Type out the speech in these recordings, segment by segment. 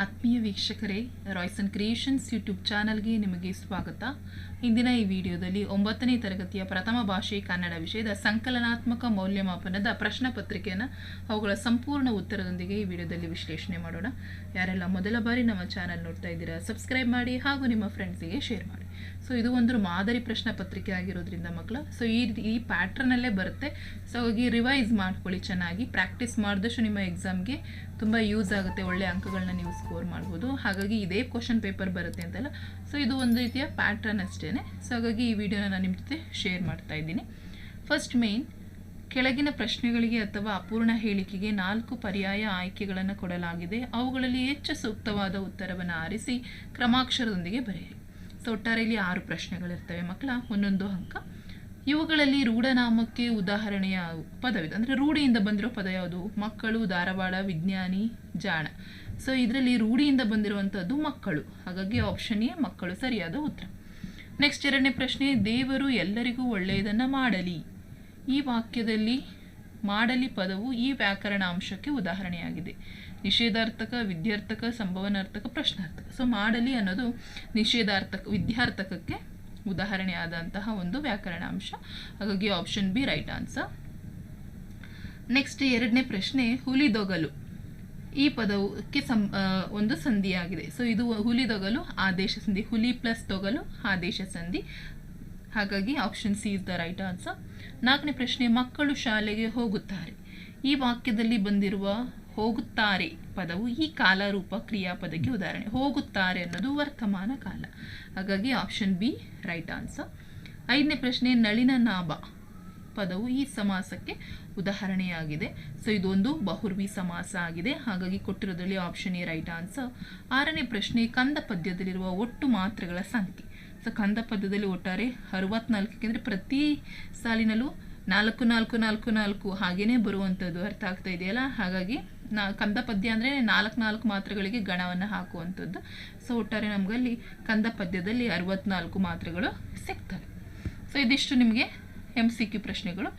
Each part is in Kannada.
ಆತ್ಮೀಯ ವೀಕ್ಷಕರೇ ರಾಯ್ಸನ್ ಕ್ರಿಯೇಷನ್ಸ್ ಯೂಟ್ಯೂಬ್ ಚಾನಲ್ಗೆ ನಿಮಗೆ ಸ್ವಾಗತ. ಇಂದಿನ ಈ ವಿಡಿಯೋದಲ್ಲಿ ಒಂಬತ್ತನೇ ತರಗತಿಯ ಪ್ರಥಮ ಭಾಷೆ ಕನ್ನಡ ವಿಷಯದ ಸಂಕಲನಾತ್ಮಕ ಮೌಲ್ಯಮಾಪನದ ಪ್ರಶ್ನೆ ಪತ್ರಿಕೆಯನ್ನು ಅವುಗಳ ಸಂಪೂರ್ಣ ಉತ್ತರದೊಂದಿಗೆ ಈ ವಿಡಿಯೋದಲ್ಲಿ ವಿಶ್ಲೇಷಣೆ ಮಾಡೋಣ. ಯಾರೆಲ್ಲ ಮೊದಲ ಬಾರಿ ನಮ್ಮ ಚಾನಲ್ ನೋಡ್ತಾ ಇದ್ದೀರಾ ಸಬ್ಸ್ಕ್ರೈಬ್ ಮಾಡಿ ಹಾಗೂ ನಿಮ್ಮ ಫ್ರೆಂಡ್ಸಿಗೆ ಶೇರ್ ಮಾಡಿ. ಸೊ ಇದು ಒಂದು ಮಾದರಿ ಪ್ರಶ್ನೆ ಪತ್ರಿಕೆ ಆಗಿರೋದ್ರಿಂದ ಮಕ್ಕಳು ಸೊ ಈ ಈ ಪ್ಯಾಟ್ರನಲ್ಲೇ ಬರುತ್ತೆ. ಸೊ ಹೋಗಿ ರಿವೈಸ್ ಮಾಡ್ಕೊಳ್ಳಿ ಚೆನ್ನಾಗಿ. ಪ್ರಾಕ್ಟೀಸ್ ಮಾಡಿದಷ್ಟು ನಿಮ್ಮ ಎಕ್ಸಾಮ್ಗೆ ತುಂಬ ಯೂಸ್ ಆಗುತ್ತೆ. ಒಳ್ಳೆ ಅಂಕಗಳನ್ನ ನೀವು ಸ್ಕೋರ್ ಮಾಡ್ಬೋದು. ಹಾಗಾಗಿ ಇದೇ ಕ್ವಶನ್ ಪೇಪರ್ ಬರುತ್ತೆ ಅಂತಲ್ಲ. ಸೊ ಇದು ಒಂದು ರೀತಿಯ ಪ್ಯಾಟ್ರನ್ ಅಷ್ಟೇ ಸೊ ಹಾಗಾಗಿ ಈ ವಿಡಿಯೋನ ನಾನು ನಿಮ್ಮ ಜೊತೆ ಶೇರ್ ಮಾಡ್ತಾ ಇದ್ದೀನಿ. ಫಸ್ಟ್ ಮೇನ್ ಕೆಳಗಿನ ಪ್ರಶ್ನೆಗಳಿಗೆ ಅಥವಾ ಅಪೂರ್ಣ ಹೇಳಿಕೆಗೆ ನಾಲ್ಕು ಪರ್ಯಾಯ ಆಯ್ಕೆಗಳನ್ನು ಕೊಡಲಾಗಿದೆ. ಅವುಗಳಲ್ಲಿ ಹೆಚ್ಚು ಸೂಕ್ತವಾದ ಉತ್ತರವನ್ನು ಆರಿಸಿ ಕ್ರಮಾಕ್ಷರದೊಂದಿಗೆ ಬರೆಯಿರಿ. ಸೊ ಒಟ್ಟಾರೆಯಲ್ಲಿ ಆರು ಪ್ರಶ್ನೆಗಳಿರ್ತವೆ ಮಕ್ಕಳ, ಒಂದೊಂದು ಅಂಕ. ಇವುಗಳಲ್ಲಿ ರೂಢನಾಮಕ್ಕೆ ಉದಾಹರಣೆಯ ಪದವಿದೆ. ಅಂದರೆ ರೂಢಿಯಿಂದ ಬಂದಿರೋ ಪದ ಯಾವುದು? ಮಕ್ಕಳು, ಧಾರವಾಡ, ವಿಜ್ಞಾನಿ, ಜಾಣ. ಸೊ ಇದರಲ್ಲಿ ರೂಢಿಯಿಂದ ಬಂದಿರುವಂಥದ್ದು ಮಕ್ಕಳು. ಹಾಗಾಗಿ ಆಪ್ಷನ್ ಎ, ಮಕ್ಕಳು ಸರಿಯಾದ ಉತ್ತರ. ನೆಕ್ಸ್ಟ್ ಎರಡನೇ ಪ್ರಶ್ನೆ, ದೇವರು ಎಲ್ಲರಿಗೂ ಒಳ್ಳೆಯದನ್ನು ಮಾಡಲಿ. ಈ ವಾಕ್ಯದಲ್ಲಿ ಮಾಡಲಿ ಪದವು ಈ ವ್ಯಾಕರಣ ಅಂಶಕ್ಕೆ ಉದಾಹರಣೆಯಾಗಿದೆ. ನಿಷೇಧಾರ್ಥಕ, ವಿದ್ಯಾರ್ಥಕ, ಸಂಭವನಾರ್ಥಕ, ಪ್ರಶ್ನಾರ್ಥಕ. ಸೊ ಮಾಡಲಿ ಅನ್ನೋದು ನಿಷೇಧಾರ್ಥಕ, ವಿದ್ಯಾರ್ಥಕಕ್ಕೆ ಉದಾಹರಣೆಯಾದಂತಹ ಒಂದು ವ್ಯಾಕರಣ ಅಂಶ ಹಾಗಾಗಿ option B right answer next ಎರಡನೇ ಪ್ರಶ್ನೆ, ಹುಲಿದೊಗಲು. ಈ ಪದಕ್ಕೆ ಸಂ ಒಂದು ಸಂಧಿಯಾಗಿದೆ. ಸೊ ಇದು ಹುಲಿದೊಗಲು, ಆದೇಶ ಸಂಧಿ. ಹುಲಿ ಪ್ಲಸ್ ತೊಗಲು, ಆದೇಶ ಸಂಧಿ. ಹಾಗಾಗಿ option C is the right answer ನಾಲ್ಕನೇ ಪ್ರಶ್ನೆ, ಮಕ್ಕಳು ಶಾಲೆಗೆ ಹೋಗುತ್ತಾರೆ. ಈ ವಾಕ್ಯದಲ್ಲಿ ಬಂದಿರುವ ಹೋಗುತ್ತಾರೆ ಪದವು ಈ ಕಾಲರೂಪ ಕ್ರಿಯಾಪದಕ್ಕೆ ಉದಾಹರಣೆ. ಹೋಗುತ್ತಾರೆ ಅನ್ನೋದು ವರ್ತಮಾನ ಕಾಲ. ಹಾಗಾಗಿ ಆಪ್ಷನ್ ಬಿ ರೈಟ್ ಆನ್ಸರ್ ಐದನೇ ಪ್ರಶ್ನೆ, ನಳಿನ ನಾಭ ಪದವು ಈ ಸಮಾಸಕ್ಕೆ ಉದಾಹರಣೆಯಾಗಿದೆ. ಸೊ ಇದೊಂದು ಬಹುರ್ವಿ ಸಮಾಸ ಆಗಿದೆ. ಹಾಗಾಗಿ ಕೊಟ್ಟಿರೋದ್ರಲ್ಲಿ ಆಪ್ಷನ್ ಎ ರೈಟ್ ಆನ್ಸರ್ ಆರನೇ ಪ್ರಶ್ನೆ ಕಂದ ಪದ್ಯದಲ್ಲಿರುವ ಒಟ್ಟು ಮಾತ್ರೆಗಳ ಸಂಖ್ಯೆ. ಕಂದ ಪದ್ಯದಲ್ಲಿ ಒಟ್ಟಾರೆ ಅರವತ್ನಾಲ್ಕು ಅಂದರೆ ಪ್ರತಿ ಸಾಲಿನಲ್ಲೂ ನಾಲ್ಕು ನಾಲ್ಕು ನಾಲ್ಕು ನಾಲ್ಕು ಹಾಗೇನೇ ಬರುವಂಥದ್ದು ಅರ್ಥ ಆಗ್ತಾ ಇದೆಯಲ್ಲ ಹಾಗಾಗಿ ನಾ ಕಂದ ಪದ್ಯ ಅಂದರೆ ನಾಲ್ಕು ನಾಲ್ಕು ಮಾತ್ರೆಗಳಿಗೆ ಗಣವನ್ನು ಹಾಕುವಂಥದ್ದು ಸೊ ಒಟ್ಟಾರೆ ನಮಗಲ್ಲಿ ಕಂದ ಪದ್ಯದಲ್ಲಿ ಅರವತ್ನಾಲ್ಕು ಮಾತ್ರೆಗಳು ಸಿಗ್ತವೆ. ಸೊ ಇದಿಷ್ಟು ನಿಮಗೆ ಎಂ ಸಿ ಕ್ಯೂ ಪ್ರಶ್ನೆಗಳು.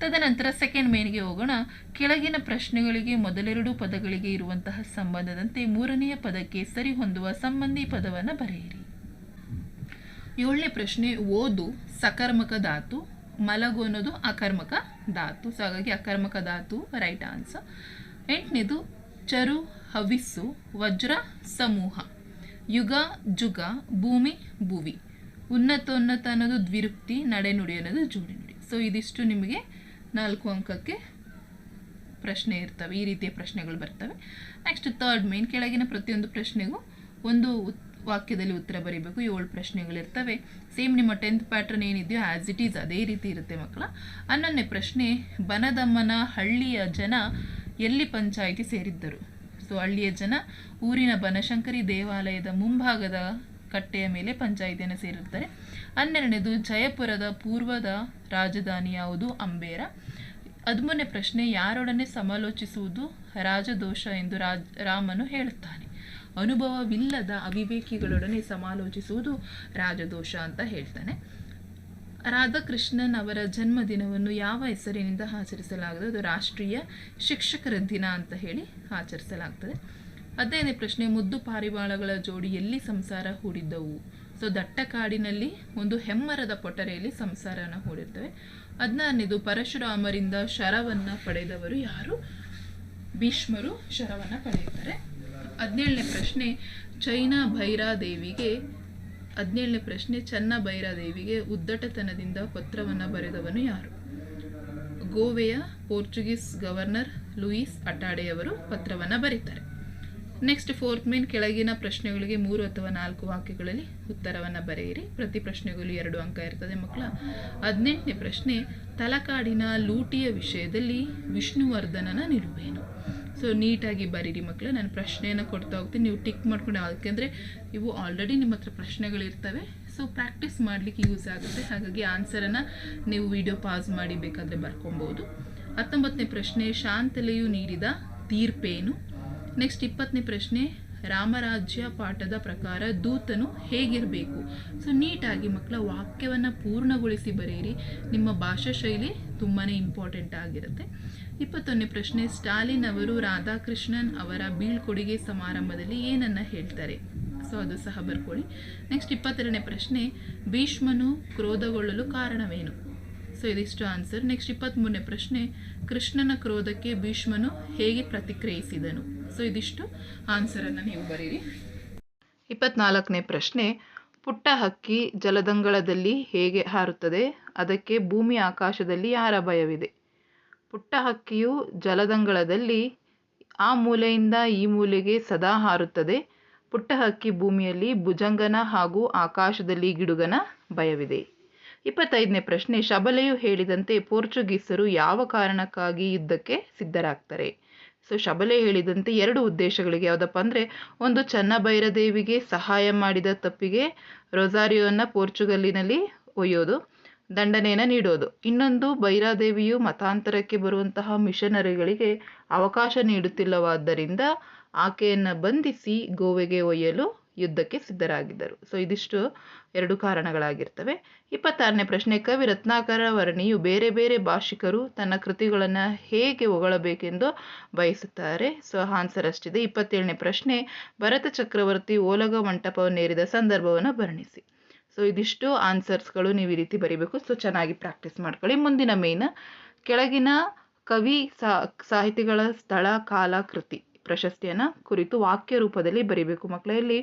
ತದನಂತರ ಸೆಕೆಂಡ್ ಮೇನ್ಗೆ ಹೋಗೋಣ. ಕೆಳಗಿನ ಪ್ರಶ್ನೆಗಳಿಗೆ ಮೊದಲೆರಡು ಪದಗಳಿಗೆ ಇರುವಂತಹ ಸಂಬಂಧದಂತೆ ಮೂರನೆಯ ಪದಕ್ಕೆ ಸರಿ ಹೊಂದುವ ಸಂಬಂಧಿ ಪದವನ್ನು ಬರೆಯಿರಿ. ಏಳನೇ ಪ್ರಶ್ನೆ, ಓದು ಸಕರ್ಮಕ ಧಾತು ಮಲಗು ಅನ್ನೋದು ಅಕರ್ಮಕ ಧಾತು. ಸೊ ಹಾಗಾಗಿ ಅಕರ್ಮಕ ಧಾತು ರೈಟ್ ಆನ್ಸರ್ ಎಂಟನೇದು, ಚರು, ಹವಿಸ್ಸು, ವಜ್ರ, ಸಮೂಹ. ಯುಗ, ಜುಗ, ಭೂಮಿ, ಭುವಿ. ಉನ್ನತೋನ್ನತ ಅನ್ನೋದು ದ್ವಿರುಕ್ತಿ ನಡೆನುಡಿ ಅನ್ನೋದು ಜೋಡಿ ನುಡಿ ಸೊ ಇದಿಷ್ಟು ನಿಮಗೆ ನಾಲ್ಕು ಅಂಕಕ್ಕೆ ಪ್ರಶ್ನೆ ಇರ್ತವೆ. ಈ ರೀತಿಯ ಪ್ರಶ್ನೆಗಳು ಬರ್ತವೆ. ನೆಕ್ಸ್ಟ್ ತರ್ಡ್ ಮೇನ್ ಕೆಳಗಿನ ಪ್ರತಿಯೊಂದು ಪ್ರಶ್ನೆಗೂ ಒಂದು ವಾಕ್ಯದಲ್ಲಿ ಉತ್ತರ ಬರೀಬೇಕು. ಏಳು ಪ್ರಶ್ನೆಗಳಿರ್ತವೆ. ಸೇಮ್ ನಿಮ್ಮ ಟೆಂತ್ ಪ್ಯಾಟ್ರನ್ ಏನಿದೆಯೋ ಆ್ಯಸ್ ಇಟ್ ಈಸ್ ಅದೇ ರೀತಿ ಇರುತ್ತೆ ಮಕ್ಕಳ. ಹನ್ನೊಂದನೇ ಪ್ರಶ್ನೆ, ಬನದಮ್ಮನ ಹಳ್ಳಿಯ ಜನ ಎಲ್ಲಿ ಪಂಚಾಯಿತಿ ಸೇರಿದ್ದರು? ಸೊ ಹಳ್ಳಿಯ ಜನ ಊರಿನ ಬನಶಂಕರಿ ದೇವಾಲಯದ ಮುಂಭಾಗದ ಕಟ್ಟೆಯ ಮೇಲೆ ಪಂಚಾಯಿತಿಯನ್ನು ಸೇರಿರ್ತಾರೆ. ಹನ್ನೆರಡನೇದು, ಜಯಪುರದ ಪೂರ್ವದ ರಾಜಧಾನಿ ಯಾವುದು? ಅಂಬೇರ. ಹದಿಮೂರನೇ ಪ್ರಶ್ನೆ, ಯಾರೊಡನೆ ಸಮಾಲೋಚಿಸುವುದು ರಾಜದೋಷ ಎಂದು ರಾಜ್ ರಾಮನು ಹೇಳುತ್ತಾನೆ. ಅನುಭವವಿಲ್ಲದ ಅವಿವೇಕಿಗಳೊಡನೆ ಸಮಾಲೋಚಿಸುವುದು ರಾಜದೋಷ ಅಂತ ಹೇಳ್ತಾನೆ. ರಾಧಾಕೃಷ್ಣನ್ ಅವರ ಜನ್ಮದಿನವನ್ನು ಯಾವ ಹೆಸರಿನಿಂದ ಆಚರಿಸಲಾಗುತ್ತದೆ? ಅದು ರಾಷ್ಟ್ರೀಯ ಶಿಕ್ಷಕರ ದಿನ ಅಂತ ಹೇಳಿ ಆಚರಿಸಲಾಗ್ತದೆ. ಅದೇನೇ ಪ್ರಶ್ನೆ, ಮುದ್ದು ಪಾರಿವಾಳಗಳ ಜೋಡಿ ಎಲ್ಲಿ ಸಂಸಾರ ಹೂಡಿದ್ದವು. ಸೊ ದಟ್ಟ ಕಾಡಿನಲ್ಲಿ ಒಂದು ಹೆಮ್ಮರದ ಪೊಟರೆಯಲ್ಲಿ ಸಂಸಾರನ ಹೂಡಿರ್ತವೆ. ಹದಿನಾರನೇದು ಪರಶುರಾಮರಿಂದ ಶರವನ್ನು ಪಡೆದವರು ಯಾರು? ಭೀಷ್ಮರು ಶರವನ್ನು ಪಡೆಯುತ್ತಾರೆ. ಹದಿನೇಳನೇ ಪ್ರಶ್ನೆ, ಚೈನಾ ಭೈರಾದೇವಿಗೆ, ಹದಿನೇಳನೇ ಪ್ರಶ್ನೆ, ಚನ್ನ ಭೈರಾದೇವಿಗೆ ಉದ್ದಟತನದಿಂದ ಪತ್ರವನ್ನು ಬರೆದವನು ಯಾರು? ಗೋವೆಯ ಪೋರ್ಚುಗೀಸ್ ಗವರ್ನರ್ ಲೂಯಿಸ್ ಅಟಾಡೆಯವರು ಪತ್ರವನ್ನು ಬರೀತಾರೆ. ನೆಕ್ಸ್ಟ್ ಫೋರ್ತ್ ಮೇನ್ ಕೆಳಗಿನ ಪ್ರಶ್ನೆಗಳಿಗೆ ಮೂರು ಅಥವಾ ನಾಲ್ಕು ವಾಕ್ಯಗಳಲ್ಲಿ ಉತ್ತರವನ್ನು ಬರೆಯಿರಿ. ಪ್ರತಿ ಪ್ರಶ್ನೆಗಳು ಎರಡು ಅಂಕ ಇರ್ತದೆ ಮಕ್ಕಳ. ಹದಿನೆಂಟನೇ ಪ್ರಶ್ನೆ, ತಲಕಾಡಿನ ಲೂಟಿಯ ವಿಷಯದಲ್ಲಿ ವಿಷ್ಣುವರ್ಧನನ ನಿಲುವೇನು? ಸೊ ನೀಟಾಗಿ ಬರೀರಿ ಮಕ್ಕಳು ನಾನು ಪ್ರಶ್ನೆಯನ್ನು ಕೊಡ್ತಾ ಹೋಗ್ತೀನಿ. ನೀವು ಟಿಕ್ ಮಾಡ್ಕೊಂಡು ಯಾಕೆಂದರೆ ಇವು ಆಲ್ರೆಡಿ ನಿಮ್ಮ ಹತ್ರ ಪ್ರಶ್ನೆಗಳಿರ್ತವೆ. ಸೊ ಪ್ರಾಕ್ಟೀಸ್ ಮಾಡಲಿಕ್ಕೆ ಯೂಸ್ ಆಗುತ್ತೆ. ಹಾಗಾಗಿ ಆನ್ಸರನ್ನು ನೀವು ವಿಡಿಯೋ ಪಾಸ್ ಮಾಡಿ ಬೇಕಾದರೆ ಬರ್ಕೊಬೋದು. ಹತ್ತೊಂಬತ್ತನೇ ಪ್ರಶ್ನೆ, ಶಾಂತಲೆಯು ನೀಡಿದ ತೀರ್ಪೇನು? ನೆಕ್ಸ್ಟ್ ಇಪ್ಪತ್ತನೇ ಪ್ರಶ್ನೆ ರಾಮರಾಜ್ಯ ಪಾಠದ ಪ್ರಕಾರ ದೂತನು ಹೇಗಿರಬೇಕು? ಸೊ, ನೀಟಾಗಿ ಮಕ್ಕಳ ವಾಕ್ಯವನ್ನು ಪೂರ್ಣಗೊಳಿಸಿ ಬರೆಯಿರಿ. ನಿಮ್ಮ ಭಾಷಾ ಶೈಲಿ ತುಂಬಾ ಇಂಪಾರ್ಟೆಂಟ್ ಆಗಿರುತ್ತೆ. ಇಪ್ಪತ್ತೊಂದನೇ ಪ್ರಶ್ನೆ, ಸ್ಟಾಲಿನ್ ಅವರು ರಾಧಾಕೃಷ್ಣನ್ ಅವರ ಬೀಳ್ಕೊಡುಗೆ ಸಮಾರಂಭದಲ್ಲಿ ಏನನ್ನ ಹೇಳ್ತಾರೆ? ಸೊ, ಅದು ಸಹ ಬರ್ಕೊಳ್ಳಿ. ನೆಕ್ಸ್ಟ್ ಇಪ್ಪತ್ತೆರಡನೇ ಪ್ರಶ್ನೆ, ಭೀಷ್ಮನು ಕ್ರೋಧಗೊಳ್ಳಲು ಕಾರಣವೇನು? ಸೊ ಇದಿಷ್ಟು ಆನ್ಸರ್ ನೆಕ್ಸ್ಟ್ ಇಪ್ಪತ್ತ್ಮೂರನೇ ಪ್ರಶ್ನೆ. ಕೃಷ್ಣನ ಕ್ರೋಧಕ್ಕೆ ಭೀಷ್ಮನು ಹೇಗೆ ಪ್ರತಿಕ್ರಿಯಿಸಿದನು? ಸೊ ಇದಿಷ್ಟು ಆನ್ಸರನ್ನು ನೀವು ಬರೀರಿ. ಇಪ್ಪತ್ನಾಲ್ಕನೇ ಪ್ರಶ್ನೆ. ಪುಟ್ಟ ಹಕ್ಕಿ ಜಲದಂಗಳದಲ್ಲಿ ಹೇಗೆ ಹಾರುತ್ತದೆ? ಅದಕ್ಕೆ ಭೂಮಿ ಆಕಾಶದಲ್ಲಿ ಯಾರ ಭಯವಿದೆ? ಪುಟ್ಟ ಹಕ್ಕಿಯು ಜಲದಂಗಳದಲ್ಲಿ ಆ ಮೂಲೆಯಿಂದ ಈ ಮೂಲೆಗೆ ಸದಾ ಹಾರುತ್ತದೆ. ಪುಟ್ಟ ಹಕ್ಕಿ ಭೂಮಿಯಲ್ಲಿ ಭುಜಂಗನ ಹಾಗೂ ಆಕಾಶದಲ್ಲಿ ಗಿಡುಗನ ಭಯವಿದೆ. ಇಪ್ಪತ್ತೈದನೇ ಪ್ರಶ್ನೆ, ಶಬಲೆಯು ಹೇಳಿದಂತೆ ಪೋರ್ಚುಗೀಸರು ಯಾವ ಕಾರಣಕ್ಕಾಗಿ ಯುದ್ಧಕ್ಕೆ ಸಿದ್ಧರಾಗ್ತಾರೆ? ಸೊ, ಶಬಲೆ ಹೇಳಿದಂತೆ ಎರಡು ಉದ್ದೇಶಗಳಿಗೆ ಯಾವುದಪ್ಪ ಅಂದರೆ, ಒಂದು ಚನ್ನಭೈರದೇವಿಗೆ ಸಹಾಯ ಮಾಡಿದ ತಪ್ಪಿಗೆ ರೊಸಾರಿಯೋನ ಪೋರ್ಚುಗಲ್ಲಿನಲ್ಲಿ ಒಯ್ಯೋದು, ದಂಡನೆಯನ್ನು ನೀಡೋದು. ಇನ್ನೊಂದು, ಭೈರಾದೇವಿಯು ಮತಾಂತರಕ್ಕೆ ಬರುವಂತಹ ಮಿಷನರಿಗಳಿಗೆ ಅವಕಾಶ ನೀಡುತ್ತಿಲ್ಲವಾದ್ದರಿಂದ ಆಕೆಯನ್ನು ಬಂಧಿಸಿ ಗೋವೆಗೆ ಒಯ್ಯಲು ಯುದ್ಧಕ್ಕೆ ಸಿದ್ಧರಾಗಿದ್ದರು. ಸೊ ಇದಿಷ್ಟು ಎರಡು ಕಾರಣಗಳಾಗಿರ್ತವೆ. ಇಪ್ಪತ್ತಾರನೇ ಪ್ರಶ್ನೆ, ಕವಿ ರತ್ನಾಕರ ವರ್ಣಿಯು ಬೇರೆ ಬೇರೆ ಭಾಷಿಕರು ತನ್ನ ಕೃತಿಗಳನ್ನು ಹೇಗೆ ಹೊಗಳಬೇಕೆಂದು ಬಯಸುತ್ತಾರೆ? ಸೊ ಆನ್ಸರ್ ಅಷ್ಟಿದೆ. ಇಪ್ಪತ್ತೇಳನೇ ಪ್ರಶ್ನೆ, ಭರತ ಚಕ್ರವರ್ತಿ ಓಲಗ ಮಂಟಪವನ್ನೇರಿದ ಸಂದರ್ಭವನ್ನು ವರ್ಣಿಸಿ. ಸೊ ಇದಿಷ್ಟು ಆನ್ಸರ್ಸ್ಗಳು ನೀವು ಈ ರೀತಿ ಬರೀಬೇಕು. ಸೊ ಚೆನ್ನಾಗಿ ಪ್ರಾಕ್ಟೀಸ್ ಮಾಡ್ಕೊಳ್ಳಿ. ಮುಂದಿನ ಮೇನ್ ಕೆಳಗಿನ ಕವಿ ಸಾಹಿತಿಗಳ ಸ್ಥಳ, ಕಾಲ, ಕೃತಿ. ಪ್ರಶಸ್ತಿಯನ್ನು ಕುರಿತು ವಾಕ್ಯ ರೂಪದಲ್ಲಿ ಬರಿಬೇಕು. ಮಕ್ಕಳಲ್ಲಿ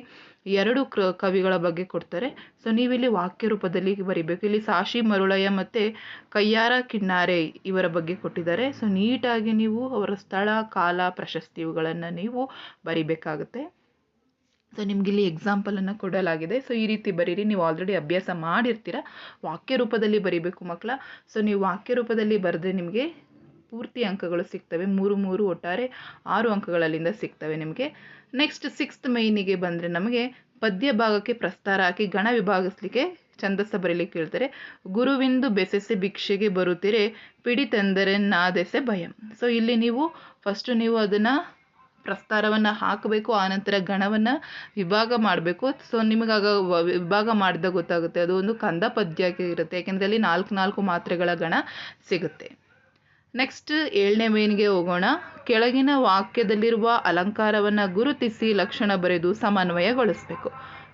ಎರಡು ಕೃ ಕವಿಗಳ ಬಗ್ಗೆ ಕೊಡ್ತಾರೆ. ಸೊ ನೀವಿಲ್ಲಿ ವಾಕ್ಯ ರೂಪದಲ್ಲಿ ಬರಿಬೇಕು. ಇಲ್ಲಿ ಸಾಶಿ ಮರುಳಯ್ಯ ಮತ್ತು ಕಯ್ಯಾರ, ಕಿನ್ನಾರೆ ಇವರ ಬಗ್ಗೆ ಕೊಟ್ಟಿದ್ದಾರೆ. ಸೊ ನೀಟಾಗಿ ನೀವು ಅವರ ಸ್ಥಳ, ಕಾಲ, ಪ್ರಶಸ್ತಿ ಇವುಗಳನ್ನು ನೀವು ಬರಿಬೇಕಾಗುತ್ತೆ. ಸೊ ನಿಮ್ಗೆ ಇಲ್ಲಿ ಎಕ್ಸಾಂಪಲನ್ನು ಕೊಡಲಾಗಿದೆ. ಸೊ ಈ ರೀತಿ ಬರೀರಿ. ನೀವು ಆಲ್ರೆಡಿ ಅಭ್ಯಾಸ ಮಾಡಿರ್ತೀರ. ವಾಕ್ಯ ರೂಪದಲ್ಲಿ ಬರಿಬೇಕು ಮಕ್ಕಳ. ಸೊ ನೀವು ವಾಕ್ಯ ರೂಪದಲ್ಲಿ ಬರೆದ್ರೆ ನಿಮಗೆ ಪೂರ್ತಿ ಅಂಕಗಳು ಸಿಗ್ತವೆ. ಮೂರು ಮೂರು ಒಟ್ಟಾರೆ ಆರು ಅಂಕಗಳಲ್ಲಿಂದ ಸಿಗ್ತವೆ ನಿಮಗೆ. ನೆಕ್ಸ್ಟ್ ಸಿಕ್ಸ್ತ್ ಮೈನಿಗೆ ಬಂದರೆ ನಮಗೆ ಪದ್ಯ ಭಾಗಕ್ಕೆ ಪ್ರಸ್ತಾರ ಹಾಕಿ ಗಣ ವಿಭಾಗಿಸ್ಲಿಕ್ಕೆ ಛಂದಸ್ಸ ಬರೀಲಿಕ್ಕೆ ಹೇಳ್ತಾರೆ ಗುರುವಿಂದು ಬೆಸೆಸೆ ಭಿಕ್ಷೆಗೆ ಬರುತ್ತೀರೆ ಪಿಡಿ ತಂದರೆ ನಾದೆಸೆ ಭಯಂ. ಸೊ ಇಲ್ಲಿ ನೀವು ಫಸ್ಟು ನೀವು ಅದನ್ನು ಪ್ರಸ್ತಾರವನ್ನು ಹಾಕಬೇಕು ಆನಂತರ ಗಣವನ್ನು ವಿಭಾಗ ಮಾಡಬೇಕು. ಸೊ ನಿಮಗಾಗ ವಿಭಾಗ ಮಾಡಿದಾಗ ಗೊತ್ತಾಗುತ್ತೆ. ಅದು ಒಂದು ಕಂದ ಪದ್ಯಕ್ಕೆ ಇರುತ್ತೆ. ಯಾಕೆಂದರೆ ಅಲ್ಲಿ ನಾಲ್ಕು ನಾಲ್ಕು ಮಾತ್ರೆಗಳ ಗಣ ಸಿಗುತ್ತೆ. ನೆಕ್ಸ್ಟ್ ಏಳನೇ ಮೇನ್ಗೆ ಹೋಗೋಣ. ಕೆಳಗಿನ ವಾಕ್ಯದಲ್ಲಿರುವ ಅಲಂಕಾರವನ್ನು ಗುರುತಿಸಿ ಲಕ್ಷಣ ಬರೆದು ಸಮನ್ವಯಗೊಳಿಸಬೇಕು.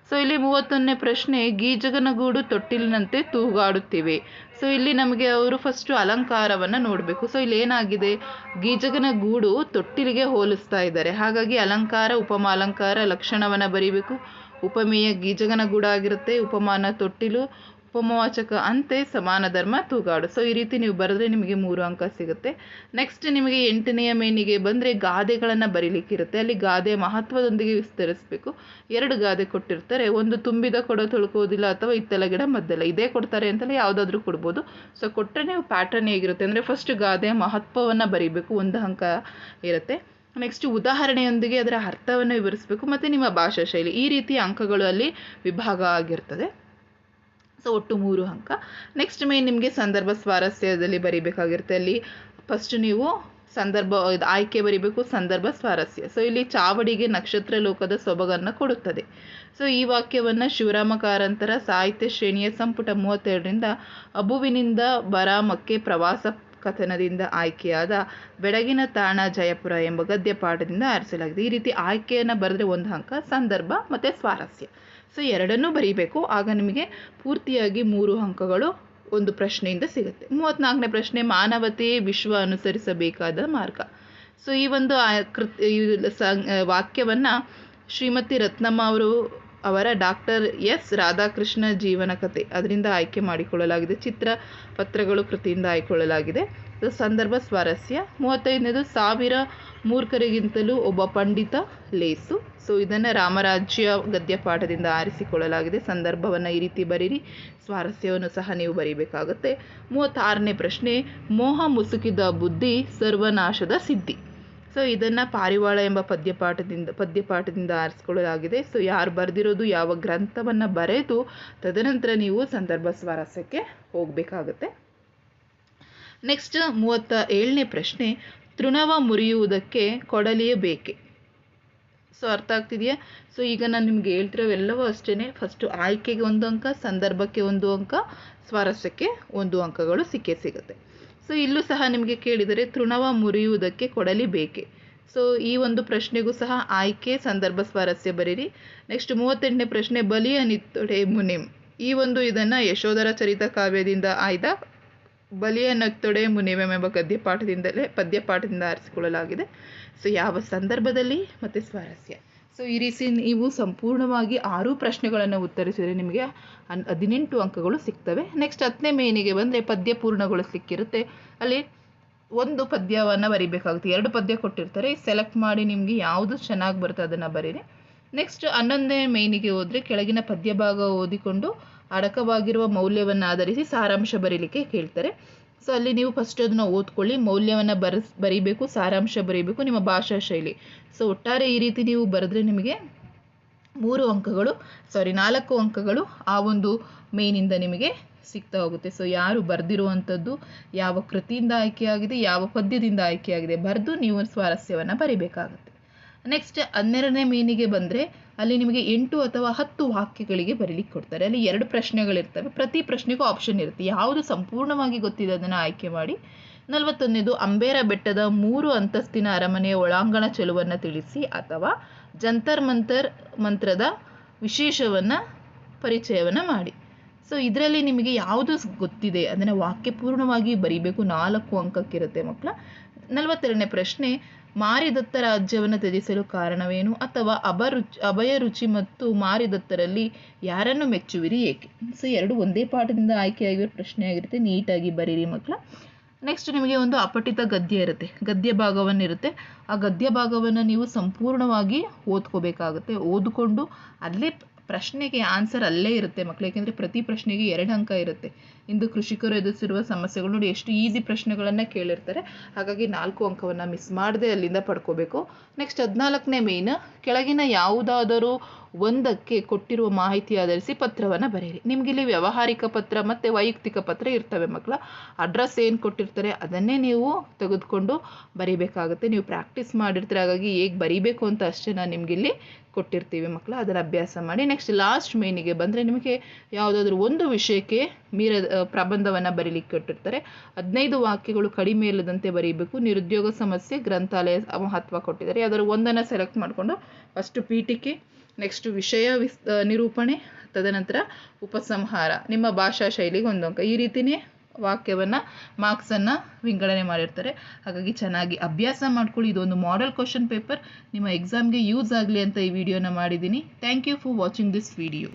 ಸೊ ಇಲ್ಲಿ ಮೂವತ್ತೊಂದನೇ ಪ್ರಶ್ನೆ, ಗೀಜಗನಗೂಡು ತೊಟ್ಟಿಲಿನಂತೆ ತೂಗಾಡುತ್ತಿವೆ. ಸೊ ಇಲ್ಲಿ ನಮಗೆ ಅವರು ಫಸ್ಟು ಅಲಂಕಾರವನ್ನು ನೋಡಬೇಕು. ಸೊ ಇಲ್ಲಿ ಏನಾಗಿದೆ? ಗೀಜಗನ ಗೂಡು ತೊಟ್ಟಿಲಿಗೆ ಹೋಲಿಸ್ತಾ ಇದ್ದಾರೆ. ಹಾಗಾಗಿ ಅಲಂಕಾರ, ಉಪಮ ಅಲಂಕಾರ ಲಕ್ಷಣವನ್ನು ಬರೀಬೇಕು. ಉಪಮೇಯ ಗೀಜಗನ ಗೂಡು ಆಗಿರುತ್ತೆ ಉಪಮಾನ ತೊಟ್ಟಿಲು ಉಪಮವಾಚಕ ಅಂತೆ ಸಮಾನ ಧರ್ಮ ತೂಗಾಡು. ಸೊ ಈ ರೀತಿ ನೀವು ಬರೆದ್ರೆ ನಿಮಗೆ ಮೂರು ಅಂಕ ಸಿಗುತ್ತೆ. ನೆಕ್ಸ್ಟ್ ನಿಮಗೆ ಎಂಟನೆಯ ಮೇನಿಗೆ ಬಂದರೆ ಗಾದೆಗಳನ್ನು ಬರೀಲಿಕ್ಕಿರುತ್ತೆ. ಅಲ್ಲಿ ಗಾದೆ ಮಹತ್ವದೊಂದಿಗೆ ವಿಸ್ತರಿಸಬೇಕು. ಎರಡು ಗಾದೆ ಕೊಟ್ಟಿರ್ತಾರೆ. ಒಂದು ತುಂಬಿದ ಕೊಡ ತೊಳ್ಕೋದಿಲ್ಲ ಅಥವಾ ಇತ್ತಲ ಗಿಡ ಮದ್ದಲ್ಲ ಇದೇ ಕೊಡ್ತಾರೆ ಅಂತಲೇ ಯಾವುದಾದ್ರೂ ಕೊಡ್ಬೋದು. ಸೊ ಕೊಟ್ಟರೆ ನೀವು ಪ್ಯಾಟರ್ನ್ ಹೇಗಿರುತ್ತೆ ಅಂದರೆ ಫಸ್ಟ್ ಗಾದೆ ಮಹತ್ವವನ್ನು ಬರೀಬೇಕು. ಒಂದು ಅಂಕ ಇರುತ್ತೆ. ನೆಕ್ಸ್ಟ್ ಉದಾಹರಣೆಯೊಂದಿಗೆ ಅದರ ಅರ್ಥವನ್ನು ವಿವರಿಸಬೇಕು. ಮತ್ತು ನಿಮ್ಮ ಭಾಷಾ ಶೈಲಿ. ಈ ರೀತಿಯ ಅಂಕಗಳು ಅಲ್ಲಿ ವಿಭಾಗ ಆಗಿರ್ತದೆ. ಸೊ ಒಟ್ಟು ಮೂರು ಅಂಕ. ನೆಕ್ಸ್ಟ್ ಮೇನ್ ನಿಮಗೆ ಸಂದರ್ಭ ಸ್ವಾರಸ್ಯದಲ್ಲಿ ಬರೀಬೇಕಾಗಿರುತ್ತೆ. ಅಲ್ಲಿ ಫಸ್ಟ್ ನೀವು ಸಂದರ್ಭ ಆಯ್ಕೆ ಬರಿಬೇಕು, ಸಂದರ್ಭ ಸ್ವಾರಸ್ಯ. ಸೊ ಇಲ್ಲಿ ಚಾವಡಿಗೆ ನಕ್ಷತ್ರ ಲೋಕದ ಸೊಬಗನ್ನು ಕೊಡುತ್ತದೆ. ಸೊ ಈ ವಾಕ್ಯವನ್ನು ಶಿವರಾಮ ಕಾರಂತರ ಸಾಹಿತ್ಯ ಶ್ರೇಣಿಯ ಸಂಪುಟ ಮೂವತ್ತೆರಡರಿಂದ ಅಬುವಿನಿಂದ ಬರಾಮಕ್ಕೆ ಪ್ರವಾಸ ಕಥನದಿಂದ ಆಯ್ಕೆಯಾದ ಬೆಳಗಿನ ತಾಣ ಜಯಪುರ ಎಂಬ ಗದ್ಯ ಪಾಠದಿಂದ ಆರಿಸಲಾಗಿದೆ. ಈ ರೀತಿ ಆಯ್ಕೆಯನ್ನು ಬರೆದ್ರೆ ಒಂದು ಅಂಕ, ಸಂದರ್ಭ ಮತ್ತು ಸ್ವಾರಸ್ಯ. ಸೊ ಎರಡನ್ನೂ ಬರೀಬೇಕು. ಆಗ ನಿಮಗೆ ಪೂರ್ತಿಯಾಗಿ ಮೂರು ಅಂಕಗಳು ಒಂದು ಪ್ರಶ್ನೆಯಿಂದ ಸಿಗುತ್ತೆ. ಮೂವತ್ತ್ನಾಲ್ಕನೇ ಪ್ರಶ್ನೆ ಮಾನವತೆಯೇ ವಿಶ್ವ ಅನುಸರಿಸಬೇಕಾದ ಮಾರ್ಗ. ಸೊ ಈ ಒಂದು ಕೃತ್ ವಾಕ್ಯವನ್ನು ಶ್ರೀಮತಿ ರತ್ನಮ್ಮ ಅವರು, ಅವರ ಡಾಕ್ಟರ್ ಎಸ್ ರಾಧಾಕೃಷ್ಣ ಜೀವನ ಕಥೆ ಅದರಿಂದ ಆಯ್ಕೆ ಮಾಡಿಕೊಳ್ಳಲಾಗಿದೆ. ಚಿತ್ರ ಪತ್ರಗಳು ಕೃತಿಯಿಂದ ಆಯ್ಕೊಳ್ಳಲಾಗಿದೆ. ಸಂದರ್ಭ ಸ್ವಾರಸ್ಯ. ಮೂವತ್ತೈದನೇದು ಸಾವಿರ ಮೂರ್ಖರಿಗಿಂತಲೂ ಒಬ್ಬ ಪಂಡಿತ ಲೇಸು. ಸೊ ಇದನ್ನು ರಾಮರಾಜ್ಯ ಗದ್ಯ ಪಾಠದಿಂದ ಆರಿಸಿಕೊಳ್ಳಲಾಗಿದೆ. ಸಂದರ್ಭವನ್ನು ಈ ರೀತಿ ಬರೀರಿ. ಸ್ವಾರಸ್ಯವನ್ನು ಸಹ ನೀವು ಬರೀಬೇಕಾಗುತ್ತೆ. ಮೂವತ್ತಾರನೇ ಪ್ರಶ್ನೆ, ಮೋಹ ಮುಸುಕಿದ ಬುದ್ಧಿ ಸರ್ವನಾಶದ ಸಿದ್ಧಿ. ಸೊ ಇದನ್ನು ಪಾರಿವಾಳ ಎಂಬ ಪದ್ಯಪಾಠದಿಂದ ಪದ್ಯಪಾಠದಿಂದ ಆರಿಸಿಕೊಳ್ಳಲಾಗಿದೆ. ಸೊ ಯಾರು ಬರೆದಿರೋದು, ಯಾವ ಗ್ರಂಥವನ್ನು ಬರೆದು, ತದನಂತರ ನೀವು ಸಂದರ್ಭ ಸ್ವಾರಸ್ಯಕ್ಕೆ ಹೋಗಬೇಕಾಗುತ್ತೆ. ನೆಕ್ಸ್ಟ್ ಮೂವತ್ತ ಏಳನೇ ಪ್ರಶ್ನೆ, ತೃಣವ ಮುರಿಯುವುದಕ್ಕೆ ಕೊಡಲಿಯೇ ಬೇಕೆ? ಸೊ ಅರ್ಥ ಆಗ್ತಿದೆಯಾ? ಸೊ ಈಗ ನಾನು ನಿಮ್ಗೆ ಹೇಳ್ತಿರೋವೆಲ್ಲವೂ ಅಷ್ಟೇ ಫಸ್ಟು ಆಯ್ಕೆಗೆ ಒಂದು ಅಂಕ, ಸಂದರ್ಭಕ್ಕೆ ಒಂದು ಅಂಕ, ಸ್ವಾರಸ್ಯಕ್ಕೆ ಒಂದು ಅಂಕಗಳು ಸಿಕ್ಕೇ ಸಿಗುತ್ತೆ. ಸೊ ಇಲ್ಲೂ ಸಹ ನಿಮಗೆ ಕೇಳಿದರೆ ತೃಣವ ಮುರಿಯುವುದಕ್ಕೆ ಕೊಡಲಿ ಬೇಕೆ? ಸೊ ಈ ಒಂದು ಪ್ರಶ್ನೆಗೂ ಸಹ ಆಯ್ಕೆ, ಸಂದರ್ಭ, ಸ್ವಾರಸ್ಯ ಬರೀರಿ. ನೆಕ್ಸ್ಟ್ ಮೂವತ್ತೆಂಟನೇ ಪ್ರಶ್ನೆ, ಬಲಿಯ ನಿತ್ತೊಡೆ ಮುನಿಮ್ ಈ ಒಂದು ಇದನ್ನು ಯಶೋಧರ ಚರಿತ ಕಾವ್ಯದಿಂದ ಆಯ್ದ ಬಲಿಯ ತೊಡೆ ಮುನಿವೆ ಎಂಬ ಗದ್ಯ ಪಾಠದಿಂದಲೇ, ಪದ್ಯ ಪಾಠದಿಂದ ಆರಿಸಿಕೊಳ್ಳಲಾಗಿದೆ. ಸೊ ಯಾವ ಸಂದರ್ಭದಲ್ಲಿ? ಮತ್ತು ಸ್ವಾರಸ್ಯ. ಸೊ ಈ ರೀತಿ ನೀವು ಸಂಪೂರ್ಣವಾಗಿ ಆರು ಪ್ರಶ್ನೆಗಳನ್ನು ಉತ್ತರಿಸಿದರೆ ನಿಮಗೆ ಹದಿನೆಂಟು ಅಂಕಗಳು ಸಿಗ್ತವೆ. ನೆಕ್ಸ್ಟ್ ಹತ್ತನೇ ಮೇನಿಗೆ ಬಂದರೆ ಪದ್ಯ ಪೂರ್ಣಗೊಳಿಸ್ಲಿಕ್ಕಿರುತ್ತೆ. ಅಲ್ಲಿ ಒಂದು ಪದ್ಯವನ್ನು ಬರಿಬೇಕಾಗುತ್ತೆ. ಎರಡು ಪದ್ಯ ಕೊಟ್ಟಿರ್ತಾರೆ. ಸೆಲೆಕ್ಟ್ ಮಾಡಿ ನಿಮಗೆ ಯಾವುದು ಚೆನ್ನಾಗಿ ಬರುತ್ತೆ ಅದನ್ನು ಬರೀರಿ. ನೆಕ್ಸ್ಟ್ ಹನ್ನೊಂದನೇ ಮೇನಿಗೆ ಹೋದರೆ ಕೆಳಗಿನ ಪದ್ಯ ಭಾಗ ಓದಿಕೊಂಡು ಅಡಕವಾಗಿರುವ ಮೌಲ್ಯವನ್ನು ಆಧರಿಸಿ ಸಾರಾಂಶ ಬರೀಲಿಕ್ಕೆ ಕೇಳ್ತಾರೆ. ಸೊ ಅಲ್ಲಿ ನೀವು ಫಸ್ಟ್ ಅದನ್ನು ಓದ್ಕೊಳ್ಳಿ, ಮೌಲ್ಯವನ್ನು ಬರೆಸ್, ಬರೀಬೇಕು, ಸಾರಾಂಶ ಬರೀಬೇಕು ನಿಮ್ಮ ಭಾಷಾ ಶೈಲಿ. ಸೊ ಒಟ್ಟಾರೆ ಈ ರೀತಿ ನೀವು ಬರೆದ್ರೆ ನಿಮಗೆ ಮೂರು ಅಂಕಗಳು ಸಾರಿ ನಾಲ್ಕು ಅಂಕಗಳು ಆ ಒಂದು ಮೇನಿಂದ ನಿಮಗೆ ಸಿಗ್ತಾ ಹೋಗುತ್ತೆ. ಸೊ ಯಾರು ಬರೆದಿರುವಂಥದ್ದು, ಯಾವ ಕೃತಿಯಿಂದ ಆಯ್ಕೆಯಾಗಿದೆ, ಯಾವ ಪದ್ಯದಿಂದ ಆಯ್ಕೆಯಾಗಿದೆ, ಬರೆದು ನೀವು ಸ್ವಾರಸ್ಯವನ್ನು ಬರಿಬೇಕಾಗುತ್ತೆ. ನೆಕ್ಸ್ಟ್ ಹನ್ನೆರಡನೇ ಮೇನಿಗೆ ಬಂದರೆ ಅಲ್ಲಿ ನಿಮಗೆ ಎಂಟು ಅಥವಾ ಹತ್ತು ವಾಕ್ಯಗಳಿಗೆ ಬರೀಲಿಕ್ಕೆ ಕೊಡ್ತಾರೆ. ಅಲ್ಲಿ ಎರಡು ಪ್ರಶ್ನೆಗಳಿರ್ತವೆ. ಪ್ರತಿ ಪ್ರಶ್ನೆಗೂ ಆಪ್ಷನ್ ಇರುತ್ತೆ. ಯಾವುದು ಸಂಪೂರ್ಣವಾಗಿ ಗೊತ್ತಿದೆ ಅದನ್ನು ಆಯ್ಕೆ ಮಾಡಿ. ನಲವತ್ತೊಂದನೇದು, ಅಂಬೇರ ಬೆಟ್ಟದ ಮೂರು ಅಂತಸ್ತಿನ ಅರಮನೆಯ ಒಳಾಂಗಣ ಚೆಲುವನ್ನು ತಿಳಿಸಿ ಅಥವಾ ಜಂತರ್ ಮಂತರ್ ಮಂತ್ರದ ವಿಶೇಷವನ್ನು, ಪರಿಚಯವನ್ನು ಮಾಡಿ. ಸೊ ಇದರಲ್ಲಿ ನಿಮಗೆ ಯಾವುದು ಗೊತ್ತಿದೆ ಅದನ್ನು ವಾಕ್ಯಪೂರ್ಣವಾಗಿ ಬರೀಬೇಕು ನಾಲ್ಕು ಅಂಕಕ್ಕಿರುತ್ತೆ ಮಕ್ಕಳ. ನಲವತ್ತೆರಡನೇ ಪ್ರಶ್ನೆ ಮಾರಿದತ್ತ ರಾಜ್ಯವನ್ನು ತ್ಯಜಿಸಲು ಕಾರಣವೇನು? ಅಥವಾ ಅಭರುಚಿ ಅಭಯ ರುಚಿ ಮತ್ತು ಮಾರಿದತ್ತರಲ್ಲಿ ಯಾರನ್ನು ಮೆಚ್ಚುವಿರಿ ಏಕೆ? ಸೊ, ಎರಡು ಒಂದೇ ಪಾಠದಿಂದ ಆಯ್ಕೆಯಾಗಿರೋ ಪ್ರಶ್ನೆ ಆಗಿರುತ್ತೆ. ನೀಟಾಗಿ ಬರೀರಿ ಮಕ್ಕಳ. ನೆಕ್ಸ್ಟ್ ನಿಮಗೆ ಒಂದು ಅಪಠಿತ ಗದ್ಯ ಇರುತ್ತೆ. ಗದ್ಯ ಭಾಗವನ್ನಿರುತ್ತೆ. ಆ ಗದ್ಯ ಭಾಗವನ್ನು ನೀವು ಸಂಪೂರ್ಣವಾಗಿ ಓದ್ಕೋಬೇಕಾಗುತ್ತೆ. ಓದಿಕೊಂಡು ಅಲ್ಲೇ ಪ್ರಶ್ನೆಗೆ ಆನ್ಸರ್ ಅಲ್ಲೇ ಇರುತ್ತೆ ಮಕ್ಕಳು ಯಾಕೆಂದರೆ ಪ್ರತಿ ಪ್ರಶ್ನೆಗೆ ಎರಡು ಅಂಕ ಇರುತ್ತೆ. ಇಂದು ಕೃಷಿಕರು ಎದುರಿಸಿರುವ ಸಮಸ್ಯೆಗಳು ನೋಡಿ ಎಷ್ಟು ಈಸಿ ಪ್ರಶ್ನೆಗಳನ್ನು ಕೇಳಿರ್ತಾರೆ. ಹಾಗಾಗಿ ನಾಲ್ಕು ಅಂಕವನ್ನು ಮಿಸ್ ಮಾಡದೆ ಅಲ್ಲಿಂದ ಪಡ್ಕೋಬೇಕು. ನೆಕ್ಸ್ಟ್ ಹದಿನಾಲ್ಕನೇ ಮೇನ್ ಕೆಳಗಿನ ಯಾವುದಾದರೂ ಒಂದಕ್ಕೆ ಕೊಟ್ಟಿರುವ ಮಾಹಿತಿ ಆಧರಿಸಿ ಪತ್ರವನ್ನು ಬರೆಯಿರಿ. ನಿಮಗಿಲ್ಲಿ ವ್ಯಾವಹಾರಿಕ ಪತ್ರ ಮತ್ತು ವೈಯಕ್ತಿಕ ಪತ್ರ ಇರ್ತವೆ ಮಕ್ಕಳ. ಅಡ್ರೆಸ್ ಏನು ಕೊಟ್ಟಿರ್ತಾರೆ ಅದನ್ನೇ ನೀವು ತೆಗೆದುಕೊಂಡು ಬರೀಬೇಕಾಗುತ್ತೆ. ನೀವು ಪ್ರಾಕ್ಟೀಸ್ ಮಾಡಿರ್ತೀರ, ಹಾಗಾಗಿ ಹೇಗೆ ಬರೀಬೇಕು ಅಂತ ಅಷ್ಟೇ ನಾನು ನಿಮಗಿಲ್ಲಿ ಕೊಟ್ಟಿರ್ತೀವಿ ಮಕ್ಕಳು. ಅದನ್ನು ಅಭ್ಯಾಸ ಮಾಡಿ ನೆಕ್ಸ್ಟ್ ಲಾಸ್ಟ್ ಮೇನಿಗೆ ಬಂದರೆ ನಿಮಗೆ ಯಾವುದಾದ್ರೂ ಒಂದು ವಿಷಯಕ್ಕೆ ಮೀರ ಪ್ರಬಂಧವನ್ನು ಬರೀಲಿಕ್ಕೆ ಕೊಟ್ಟಿರ್ತಾರೆ. ಹದಿನೈದು ವಾಕ್ಯಗಳು ಕಡಿಮೆ ಇಲ್ಲದಂತೆ ಬರೀಬೇಕು. ನಿರುದ್ಯೋಗ ಸಮಸ್ಯೆ ಗ್ರಂಥಾಲಯ ಮಹತ್ವ ಕೊಟ್ಟಿದ್ದಾರೆ. ಯಾವ್ದಾದ್ರು ಒಂದನ್ನು ಸೆಲೆಕ್ಟ್ ಮಾಡಿಕೊಂಡು ಫಸ್ಟು ಪೀಠಿಕೆ ನೆಕ್ಸ್ಟ್ ವಿಷಯ ವಿಸ್ ನಿರೂಪಣೆ, ತದನಂತರ ಉಪಸಂಹಾರ. ನಿಮ್ಮ ಭಾಷಾ ಶೈಲಿಗೆ ಒಂದು ಅಂಕ. ಈ ರೀತಿಯೇ ವಾಕ್ಯವನ್ನು ಮಾರ್ಕ್ಸನ್ನು ವಿಂಗಡಣೆ ಮಾಡಿರ್ತಾರೆ. ಹಾಗಾಗಿ ಚೆನ್ನಾಗಿ ಅಭ್ಯಾಸ ಮಾಡ್ಕೊಳ್ಳಿ. ಇದೊಂದು ಮಾಡೆಲ್ ಕ್ವಶನ್ ಪೇಪರ್ ನಿಮ್ಮ ಎಕ್ಸಾಮ್ಗೆ ಯೂಸ್ ಆಗಲಿ ಅಂತ ಈ ವಿಡಿಯೋನ ಮಾಡಿದ್ದೀನಿ. Thank you for watching this video